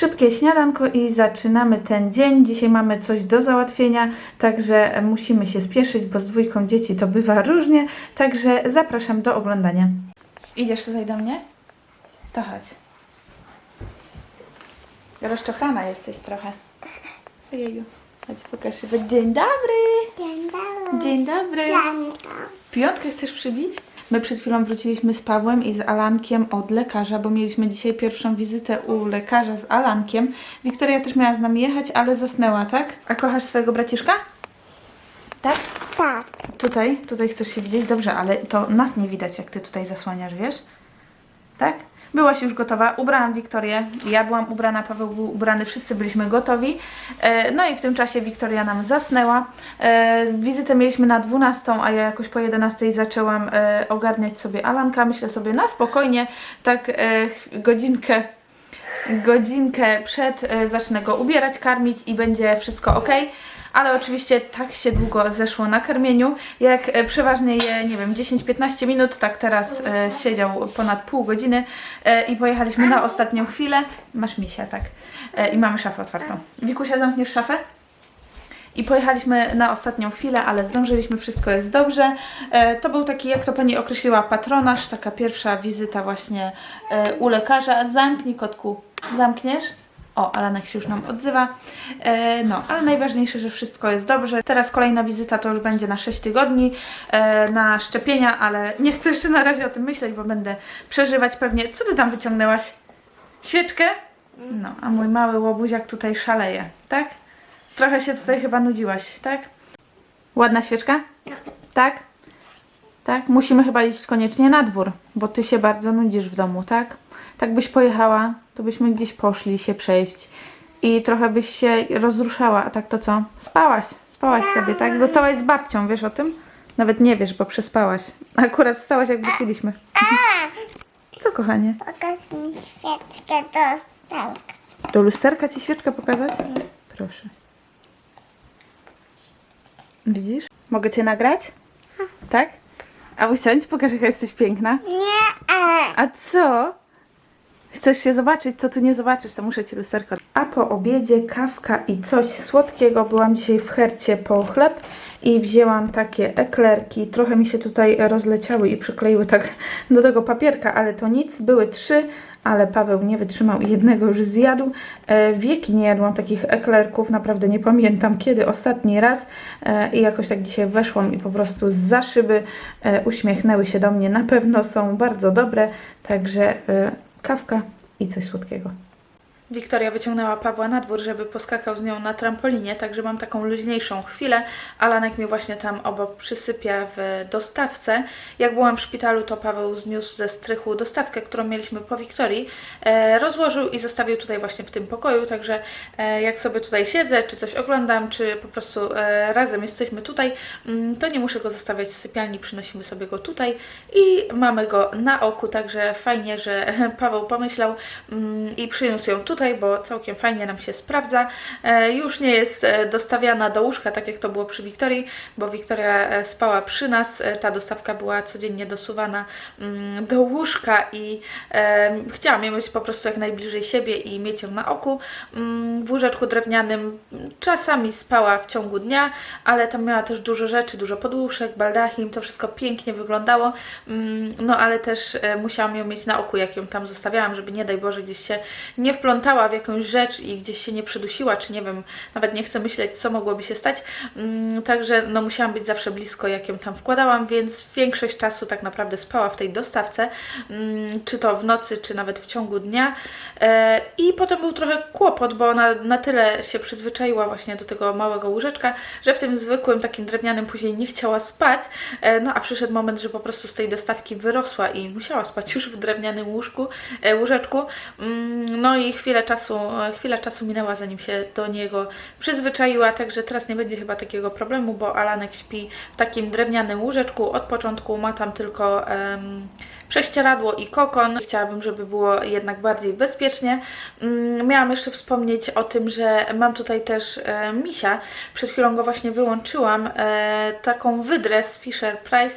szybkie śniadanko i zaczynamy ten dzień. Dzisiaj mamy coś do załatwienia, także musimy się spieszyć, bo z dwójką dzieci to bywa różnie. Także zapraszam do oglądania. Idziesz tutaj do mnie? To chodź. Rozczochrana jesteś trochę. Ojeju. Chodź, pokaż się. Dzień dobry! Dzień dobry. Dzień dobry! Piątkę chcesz przybić? My przed chwilą wróciliśmy z Pawłem i z Alankiem od lekarza, bo mieliśmy dzisiaj pierwszą wizytę u lekarza z Alankiem. Wiktoria też miała z nami jechać, ale zasnęła, tak? A kochasz swojego braciszka? Tak? Tak. Tutaj, tutaj chcesz się widzieć? Dobrze, ale to nas nie widać, jak ty tutaj zasłaniasz, wiesz? Tak? Byłaś już gotowa, ubrałam Wiktorię, ja byłam ubrana, Paweł był ubrany, wszyscy byliśmy gotowi. E, no i w tym czasie Wiktoria nam zasnęła. E, wizytę mieliśmy na 12, a ja jakoś po 11 zaczęłam e, ogarniać sobie Alanka. Myślę sobie na spokojnie, tak godzinkę godzinkę przed e, zacznę go ubierać, karmić i będzie wszystko ok. Ale oczywiście tak się długo zeszło na karmieniu. Jak e, przeważnie je, nie wiem, 10-15 minut, tak teraz e, siedział ponad pół godziny i pojechaliśmy na ostatnią chwilę. Masz misia, tak. I mamy szafę otwartą. Wikusia, zamkniesz szafę? I pojechaliśmy na ostatnią chwilę, ale zdążyliśmy, wszystko jest dobrze. E, to był taki, jak to pani określiła, patronaż, taka pierwsza wizyta właśnie e, u lekarza. Zamknij kotku, zamkniesz? O, Alanek się już nam odzywa. E, no, ale najważniejsze, że wszystko jest dobrze. Teraz kolejna wizyta to już będzie na 6 tygodni e, na szczepienia, ale nie chcę jeszcze na razie o tym myśleć, bo będę przeżywać pewnie. Co ty tam wyciągnęłaś? Świeczkę? No, a mój mały łobuziak tutaj szaleje, tak? Trochę się tutaj chyba nudziłaś, tak? Ładna świeczka? Tak? Tak? Musimy chyba iść koniecznie na dwór, bo ty się bardzo nudzisz w domu, tak? Tak byś pojechała, to byśmy gdzieś poszli się przejść i trochę byś się rozruszała, a tak to co? Spałaś, spałaś sobie, tak? Zostałaś z babcią, wiesz o tym? Nawet nie wiesz, bo przespałaś. Akurat wstałaś jak wróciliśmy. Co kochanie? Pokaż mi świeczkę do stanka. Do lusterka ci świeczkę pokazać? Proszę. Widzisz? Mogę cię nagrać? Tak? A usiądź, pokaż jaka jesteś piękna. Nie. A co? Chcesz się zobaczyć, co tu nie zobaczysz, to muszę ci lusterko. A po obiedzie kawka i coś słodkiego. Byłam dzisiaj w hercie po chleb i wzięłam takie eklerki. Trochę mi się tutaj rozleciały i przykleiły tak do tego papierka, ale to nic. Były trzy, ale Paweł nie wytrzymał i jednego już zjadł. E, wieki nie jadłam takich eklerków, naprawdę nie pamiętam kiedy ostatni raz. E, I jakoś tak dzisiaj weszłam i po prostu za szyby e, uśmiechnęły się do mnie. Na pewno są bardzo dobre, także e, kawka i coś słodkiego. Wiktoria wyciągnęła Pawła na dwór, żeby poskakał z nią na trampolinie, także mam taką luźniejszą chwilę. Alanek mnie właśnie tam obok przysypia w dostawce. Jak byłam w szpitalu, to Paweł zniósł ze strychu dostawkę, którą mieliśmy po Wiktorii, e, rozłożył i zostawił tutaj właśnie w tym pokoju, także e, jak sobie tutaj siedzę, czy coś oglądam, czy po prostu e, razem jesteśmy tutaj, mm, to nie muszę go zostawiać w sypialni, przynosimy sobie go tutaj i mamy go na oku, także fajnie, że Paweł pomyślał mm, i przyniósł ją tutaj, bo całkiem fajnie nam się sprawdza. E, już nie jest e, dostawiana do łóżka, tak jak to było przy Wiktorii, bo Wiktoria e, spała przy nas. Ta dostawka była codziennie dosuwana mm, do łóżka i chciałam ją mieć po prostu jak najbliżej siebie i mieć ją na oku. Mm, W łóżeczku drewnianym czasami spała w ciągu dnia, ale tam miała też dużo rzeczy, dużo poduszek, baldachim, to wszystko pięknie wyglądało. Mm, No ale też musiałam ją mieć na oku, jak ją tam zostawiałam, żeby nie daj Boże gdzieś się nie wplątała w jakąś rzecz i gdzieś się nie przydusiła, czy nie wiem, nawet nie chcę myśleć, co mogłoby się stać. Mm, Także no musiałam być zawsze blisko, jak ją tam wkładałam, więc większość czasu tak naprawdę spała w tej dostawce, mm, czy to w nocy, czy nawet w ciągu dnia. E, I potem był trochę kłopot, bo ona na tyle się przyzwyczaiła właśnie do tego małego łóżeczka, że w tym zwykłym takim drewnianym później nie chciała spać. E, No a przyszedł moment, że po prostu z tej dostawki wyrosła i musiała spać już w drewnianym łóżku, e, łóżeczku. Mm, No i chwilę czasu, e, chwila czasu minęła, zanim się do niego przyzwyczaiła, także teraz nie będzie chyba takiego problemu, bo Alanek śpi w takim drewnianym łóżeczku. Od początku ma tam tylko em, prześcieradło i kokon. Chciałabym, żeby było jednak bardziej bezpiecznie. Mm, Miałam jeszcze wspomnieć o tym, że mam tutaj też e, misia. Przed chwilą go właśnie wyłączyłam. E, taką wydrę z Fisher Price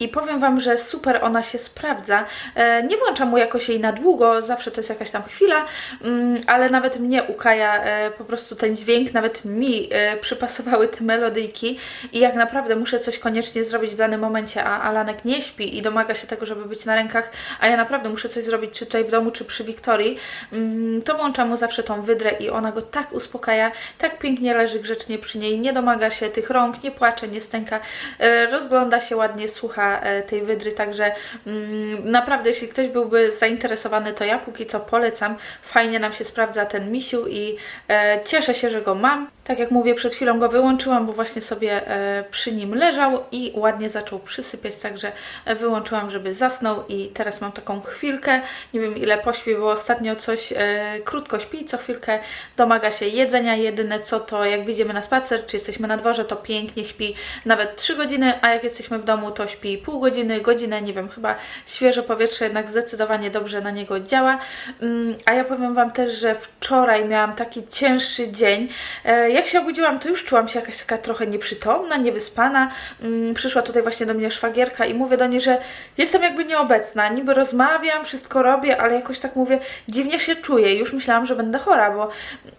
i powiem Wam, że super ona się sprawdza. E, nie włączam mu jakoś jej na długo, zawsze to jest jakaś tam chwila, mm, ale nawet mnie ukaja po prostu ten dźwięk, nawet mi przypasowały te melodyjki i jak naprawdę muszę coś koniecznie zrobić w danym momencie, a Alanek nie śpi i domaga się tego, żeby być na rękach, a ja naprawdę muszę coś zrobić, czy tutaj w domu, czy przy Wiktorii, mm, to włączam mu zawsze tą wydrę i ona go tak uspokaja, tak pięknie leży grzecznie przy niej, nie domaga się tych rąk, nie płacze, nie stęka, e, rozgląda się ładnie, słucha e, tej wydry, także mm, naprawdę jeśli ktoś byłby zainteresowany, to ja póki co polecam, fajnie nam się sprawdza ten misiu i e, cieszę się, że go mam. Tak jak mówię, przed chwilą go wyłączyłam, bo właśnie sobie e, przy nim leżał i ładnie zaczął przysypiać, także e, wyłączyłam, żeby zasnął i teraz mam taką chwilkę, nie wiem ile pośpi, bo ostatnio coś e, krótko śpi, co chwilkę domaga się jedzenia, jedyne co to jak wyjdziemy na spacer, czy jesteśmy na dworze, to pięknie śpi nawet 3 godziny, a jak jesteśmy w domu, to śpi pół godziny, godzinę, nie wiem, chyba świeże powietrze jednak zdecydowanie dobrze na niego działa. Mm, A ja powiem Wam też, że wczoraj miałam taki cięższy dzień. Jak się obudziłam, to już czułam się jakaś taka trochę nieprzytomna, niewyspana. Mm, Przyszła tutaj właśnie do mnie szwagierka i mówię do niej, że jestem jakby nieobecna. Niby rozmawiam, wszystko robię, ale jakoś tak mówię, dziwnie się czuję. Już myślałam, że będę chora, bo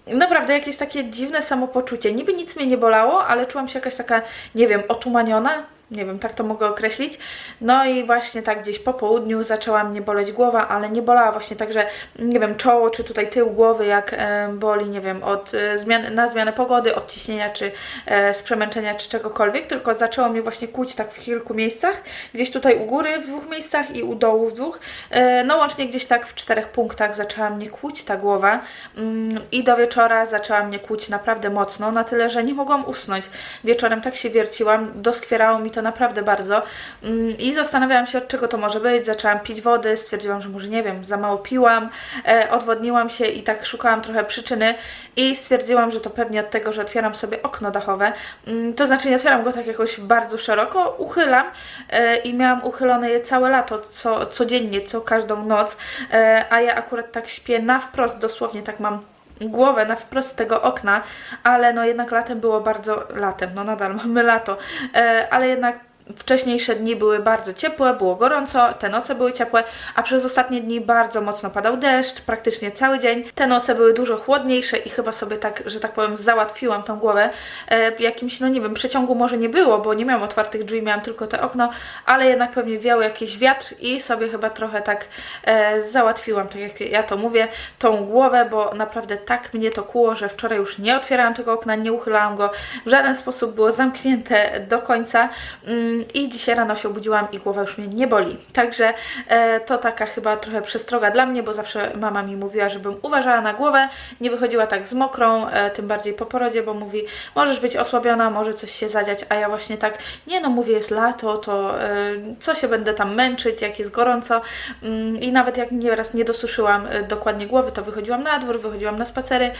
naprawdę jakieś takie dziwne samopoczucie. Niby nic mnie nie bolało, ale czułam się jakaś taka, nie wiem, otumaniona. Nie wiem, tak to mogę określić. No i właśnie tak gdzieś po południu zaczęła mnie boleć głowa, ale nie bolała właśnie tak, że nie wiem, czoło czy tutaj tył głowy jak e, boli, nie wiem, od e, na zmianę pogody, od ciśnienia czy e, z przemęczenia czy czegokolwiek, tylko zaczęło mnie właśnie kłuć tak w kilku miejscach. Gdzieś tutaj u góry w dwóch miejscach i u dołu w dwóch. E, no łącznie gdzieś tak w czterech punktach zaczęła mnie kłuć ta głowa mm, i do wieczora zaczęła mnie kłuć naprawdę mocno, na tyle, że nie mogłam usnąć. Wieczorem tak się wierciłam, doskwierało mi to naprawdę bardzo Mm, i zastanawiałam się od czego to może być. Zaczęłam pić wody, stwierdziłam, że może nie wiem, za mało piłam, e, odwodniłam się i tak szukałam trochę przyczyny i stwierdziłam, że to pewnie od tego, że otwieram sobie okno dachowe. Mm, To znaczy nie otwieram go tak jakoś bardzo szeroko, uchylam e, i miałam uchylone je całe lato, co, codziennie, co każdą noc, e, a ja akurat tak śpię na wprost, dosłownie tak mam głowę na wprost tego okna, ale no jednak latem było bardzo, latem, no nadal mamy lato, e, ale jednak wcześniejsze dni były bardzo ciepłe, było gorąco, te noce były ciepłe, a przez ostatnie dni bardzo mocno padał deszcz, praktycznie cały dzień. Te noce były dużo chłodniejsze i chyba sobie tak, że tak powiem, załatwiłam tą głowę. E, jakimś, no nie wiem, przeciągu może nie było, bo nie miałam otwartych drzwi, miałam tylko te okno, ale jednak pewnie wiał jakiś wiatr i sobie chyba trochę tak e, załatwiłam, tak jak ja to mówię, tą głowę, bo naprawdę tak mnie to kłuło, że wczoraj już nie otwierałam tego okna, nie uchylałam go, w żaden sposób było zamknięte do końca. Mm, i dzisiaj rano się obudziłam i głowa już mnie nie boli. Także e, to taka chyba trochę przestroga dla mnie, bo zawsze mama mi mówiła, żebym uważała na głowę, nie wychodziła tak z mokrą, e, tym bardziej po porodzie, bo mówi, możesz być osłabiona, może coś się zadziać, a ja właśnie tak, nie no, mówię, jest lato, to e, co się będę tam męczyć, jak jest gorąco. Mm, i nawet jak nieraz nie dosuszyłam dokładnie głowy, to wychodziłam na dwór, wychodziłam na spacery,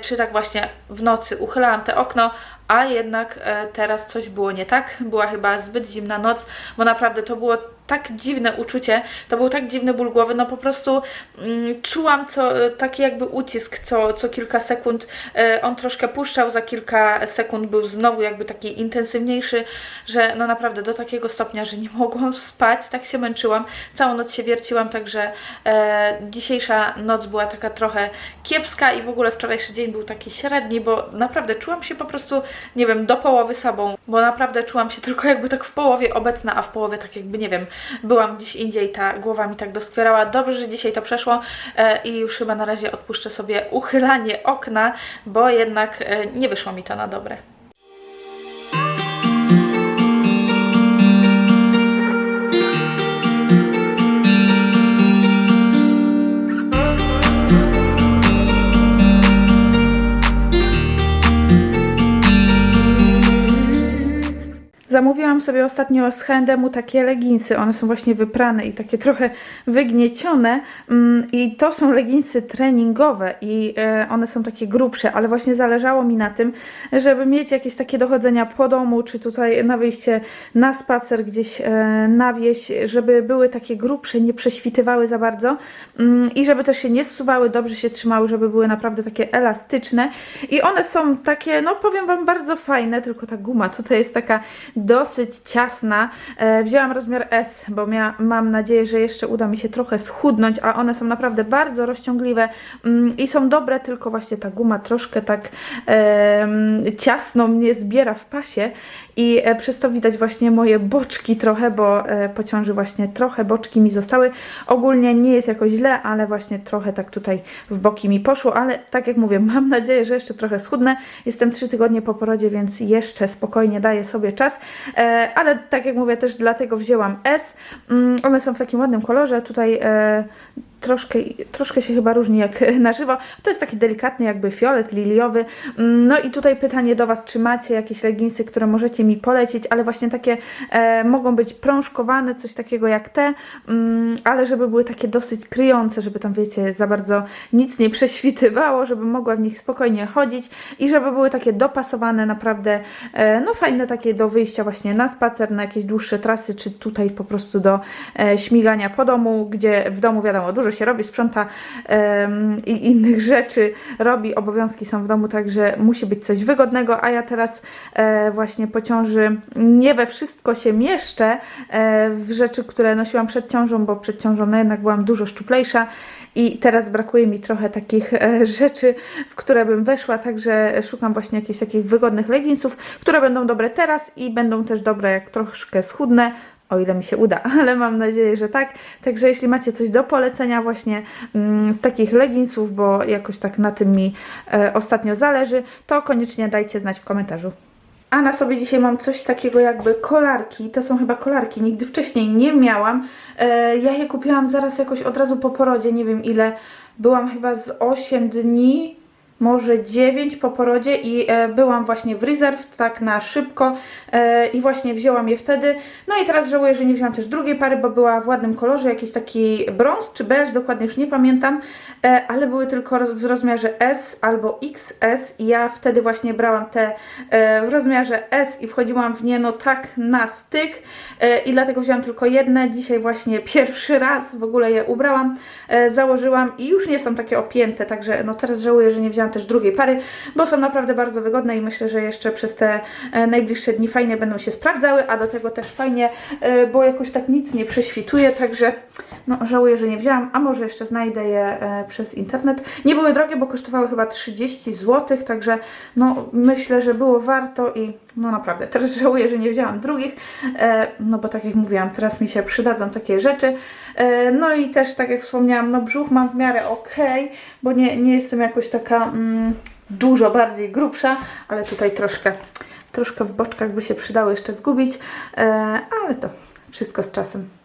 czy tak właśnie w nocy uchylałam te okno, a jednak e, teraz coś było nie tak. Była chyba zbyt zimna noc, bo naprawdę to było tak dziwne uczucie, to był tak dziwny ból głowy, no po prostu mm, czułam co, taki jakby ucisk co, co kilka sekund, e, on troszkę puszczał, za kilka sekund był znowu jakby taki intensywniejszy, że no naprawdę do takiego stopnia, że nie mogłam spać, tak się męczyłam, całą noc się wierciłam, także e, dzisiejsza noc była taka trochę kiepska i w ogóle wczorajszy dzień był taki średni, bo naprawdę czułam się po prostu, nie wiem, do połowy sobą, bo naprawdę czułam się tylko jakby tak w połowie obecna, a w połowie tak jakby, nie wiem, byłam gdzieś indziej, ta głowa mi tak doskwierała. Dobrze, że dzisiaj to przeszło e, i już chyba na razie odpuszczę sobie uchylanie okna, bo jednak e, nie wyszło mi to na dobre. Zamówiłam sobie ostatnio z H&M takie leginsy. One są właśnie wyprane i takie trochę wygniecione. Mm, I to są leginsy treningowe i e, one są takie grubsze, ale właśnie zależało mi na tym, żeby mieć jakieś takie dochodzenia po domu, czy tutaj na wyjście na spacer gdzieś e, na wieś, żeby były takie grubsze, nie prześwitywały za bardzo mm, i żeby też się nie zsuwały, dobrze się trzymały, żeby były naprawdę takie elastyczne. I one są takie, no powiem Wam, bardzo fajne, tylko ta guma tutaj jest taka do dosyć ciasna. E, wzięłam rozmiar S, bo mia, mam nadzieję, że jeszcze uda mi się trochę schudnąć, a one są naprawdę bardzo rozciągliwe mm, i są dobre, tylko właśnie ta guma troszkę tak ciasno mnie zbiera w pasie i e, przez to widać właśnie moje boczki trochę, bo e, po ciąży właśnie trochę boczki mi zostały. Ogólnie nie jest jakoś źle, ale właśnie trochę tak tutaj w boki mi poszło, ale tak jak mówię, mam nadzieję, że jeszcze trochę schudnę. Jestem 3 tygodnie po porodzie, więc jeszcze spokojnie daję sobie czas, e, ale tak jak mówię, też dlatego wzięłam S. Mm, one są w takim ładnym kolorze, tutaj troszkę, troszkę się chyba różni jak na żywo. To jest taki delikatny jakby fiolet liliowy. Mm, No i tutaj pytanie do Was, czy macie jakieś leginsy, które możecie mi polecić, ale właśnie takie e, mogą być prążkowane, coś takiego jak te, mm, ale żeby były takie dosyć kryjące, żeby tam wiecie, za bardzo nic nie prześwitywało, żeby mogła w nich spokojnie chodzić i żeby były takie dopasowane naprawdę, e, no fajne takie do wyjścia właśnie na spacer, na jakieś dłuższe trasy, czy tutaj po prostu do e, śmigania po domu, gdzie w domu wiadomo, dużo się robi, sprząta em, i innych rzeczy robi, obowiązki są w domu, także musi być coś wygodnego, a ja teraz e, właśnie po ciąży nie we wszystko się mieszczę e, w rzeczy, które nosiłam przed ciążą, bo przed ciążą no jednak byłam dużo szczuplejsza i teraz brakuje mi trochę takich e, rzeczy, w które bym weszła, także szukam właśnie jakichś takich wygodnych leginsów, które będą dobre teraz i będą też dobre jak troszkę schudnę, o ile mi się uda, ale mam nadzieję, że tak. Także jeśli macie coś do polecenia właśnie mm, z takich leginsów, bo jakoś tak na tym mi e, ostatnio zależy, to koniecznie dajcie znać w komentarzu. A na sobie dzisiaj mam coś takiego jakby kolarki. To są chyba kolarki, nigdy wcześniej nie miałam. E, ja je kupiłam zaraz jakoś od razu po porodzie, nie wiem ile. Byłam chyba z 8 dni może 9 po porodzie i e, byłam właśnie w rezerw, tak na szybko e, i właśnie wzięłam je wtedy. No i teraz żałuję, że nie wzięłam też drugiej pary, bo była w ładnym kolorze, jakiś taki brąz czy beż, dokładnie już nie pamiętam, e, ale były tylko w rozmiarze S albo XS i ja wtedy właśnie brałam te w rozmiarze S i wchodziłam w nie no tak na styk i dlatego wzięłam tylko jedne. Dzisiaj właśnie pierwszy raz w ogóle je ubrałam, założyłam i już nie są takie opięte, także no teraz żałuję, że nie wzięłam też drugiej pary, bo są naprawdę bardzo wygodne i myślę, że jeszcze przez te e, najbliższe dni fajnie będą się sprawdzały, a do tego też fajnie, e, bo jakoś tak nic nie prześwituje, także no żałuję, że nie wzięłam, a może jeszcze znajdę je e, przez internet. Nie były drogie, bo kosztowały chyba 30 zł, także no myślę, że było warto i no naprawdę, teraz żałuję, że nie wzięłam drugich, no bo tak jak mówiłam, teraz mi się przydadzą takie rzeczy. No i też tak jak wspomniałam, no brzuch mam w miarę ok, bo nie, nie jestem jakoś taka mm, dużo bardziej grubsza, ale tutaj troszkę, troszkę w boczkach by się przydało jeszcze zgubić, e, ale to wszystko z czasem.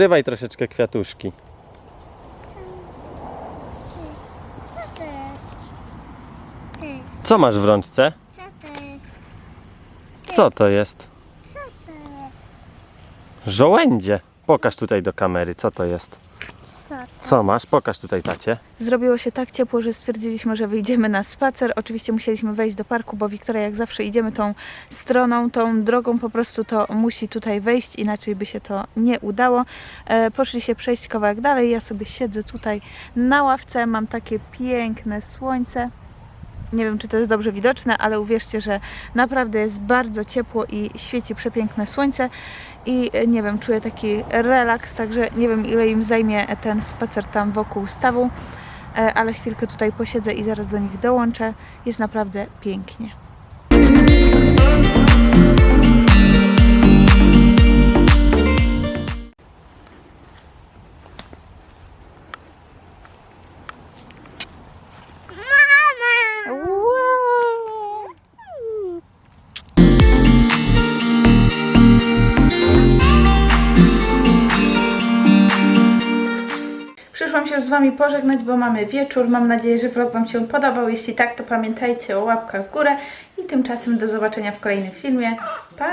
Pozrywaj troszeczkę kwiatuszki. Co masz w rączce? Co to jest? Co to jest? Żołędzie. Pokaż tutaj do kamery, co to jest. Co masz? Pokaż tutaj tacie. Zrobiło się tak ciepło, że stwierdziliśmy, że wyjdziemy na spacer. Oczywiście musieliśmy wejść do parku, bo Wiktoria jak zawsze idziemy tą stroną, tą drogą po prostu to musi tutaj wejść, inaczej by się to nie udało. E, poszli się przejść kawałek dalej, ja sobie siedzę tutaj na ławce, mam takie piękne słońce. Nie wiem, czy to jest dobrze widoczne, ale uwierzcie, że naprawdę jest bardzo ciepło i świeci przepiękne słońce. I e, nie wiem, czuję taki relaks, także nie wiem, ile im zajmie ten spacer tam wokół stawu, e, ale chwilkę tutaj posiedzę i zaraz do nich dołączę. Jest naprawdę pięknie. Wami pożegnać, bo mamy wieczór. Mam nadzieję, że vlog Wam się podobał. Jeśli tak, to pamiętajcie o łapkach w górę. I tymczasem do zobaczenia w kolejnym filmie. Pa!